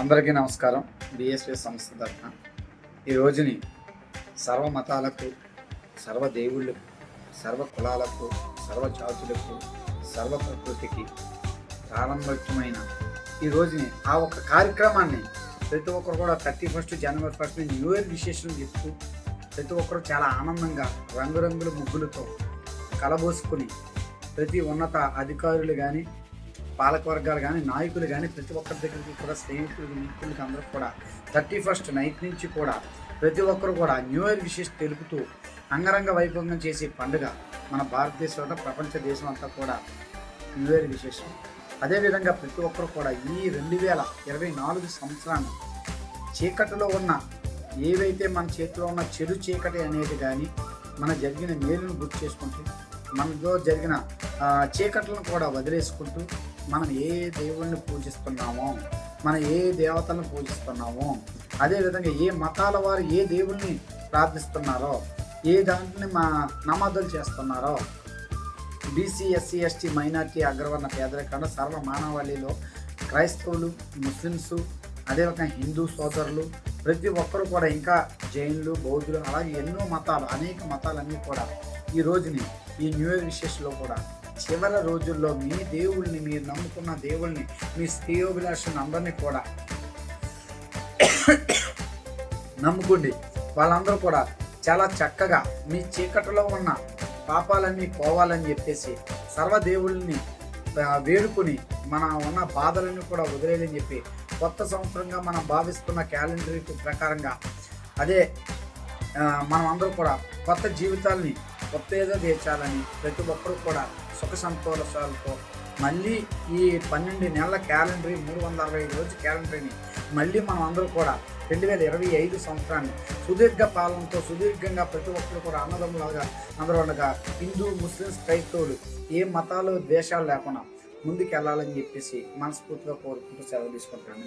అందరికీ నమస్కారం. బిఎస్పి సంస్థ తరఫున. ఈ రోజుని సర్వ మతాలకు సర్వ దేవుళ్ళకు సర్వ కులాలకు సర్వ జాతులకు సర్వ ప్రకృతికి ప్రారంభమైన ఈ రోజుని ఆ ఒక కార్యక్రమాన్ని ప్రతి ఒక్కరు కూడా thirty first January first new year విశేషం చెప్తూ ప్రతి ఒక్కరు చాలా ఆనందంగా రంగురంగుల ముగ్గులతో కలబోసుకుని ప్రతి ఉన్నత అధికారులు కానీ పాలకవర్గాలు కానీ నాయకులు కానీ ప్రతి ఒక్కరి దగ్గరికి కూడా స్నేహితులు మిత్రులకి అందరూ కూడా థర్టీ ఫస్ట్ నైట్ నుంచి కూడా ప్రతి ఒక్కరు కూడా న్యూ ఇయర్ విషెస్ తెలుపుతూ అంగరంగ వైభవంగా చేసే పండుగ మన భారతదేశంలో ప్రపంచ దేశం అంతా కూడా న్యూ ఇయర్ విశేషం అదేవిధంగా ప్రతి ఒక్కరు కూడా ఈ రెండు వేల ఇరవై నాలుగు సంవత్సరాన్ని చీకటిలో ఉన్న ఏవైతే మన చేతిలో ఉన్న చెడు చీకటి అనేది కానీ మన జరిగిన మేలును గుర్తు చేసుకుంటూ మనతో జరిగిన చీకట్లను కూడా వదిలేసుకుంటూ మనం ఏ దేవుణ్ణి పూజిస్తున్నామో మనం ఏ దేవతలను పూజిస్తున్నామో అదేవిధంగా ఏ మతాల వారు ఏ దేవుణ్ణి ప్రార్థిస్తున్నారో ఏ దాంట్ని మా నమాజులు చేస్తున్నారో బీసీ ఎస్సీ ఎస్టీ మైనార్టీ అగ్రవర్ణ పేదరికంలో సర్వ మానవాళిలో క్రైస్తవులు ముస్లిమ్స్ అదేవిధంగా హిందూ సోదరులు ప్రతి ఒక్కరు కూడా ఇంకా జైన్లు బౌద్ధులు అలాగే ఎన్నో మతాలు అనేక మతాలన్నీ కూడా ఈ రోజుని ఈ న్యూ ఇయర్ విశేషంలో కూడా చివరి రోజుల్లో మీ దేవుళ్ళని మీరు నమ్ముకున్న దేవుళ్ళని మీ శ్రేయోభిలాషుని అందరినీ కూడా నమ్ముకోండి. వాళ్ళందరూ కూడా చాలా చక్కగా మీ చీకటిలో ఉన్న పాపాలన్నీ పోవాలని చెప్పేసి సర్వదేవుల్ని వేడుకుని మన ఉన్న బాధలన్నీ కూడా వదిలేదని చెప్పి కొత్త సంవత్సరంగా మనం భావిస్తున్న క్యాలెండర్ ప్రకారంగా అదే మనం అందరూ కూడా కొత్త జీవితాల్ని కొత్త ఏదో తీర్చాలని ప్రతి ఒక్కరూ కూడా సుఖ సంతోషాలతో మళ్ళీ ఈ పన్నెండు నెలల క్యాలెండరీ మూడు వందల అరవై ఐదు రోజు క్యాలెండరీని మళ్ళీ మనం అందరూ కూడా రెండు వేల ఇరవై ఐదు సంవత్సరాన్ని సుదీర్ఘ పాలనతో సుదీర్ఘంగా ప్రతి ఒక్కరు కూడా అన్నదమ్ములుగా అందరూ ఉండగా హిందూ ముస్లిమ్స్ క్రైస్తవులు ఏ మతాలు ద్వేషాలు లేకుండా ముందుకు వెళ్ళాలని చెప్పేసి మనస్ఫూర్తిగా కోరుకుంటూ సెలవు తీసుకుంటాను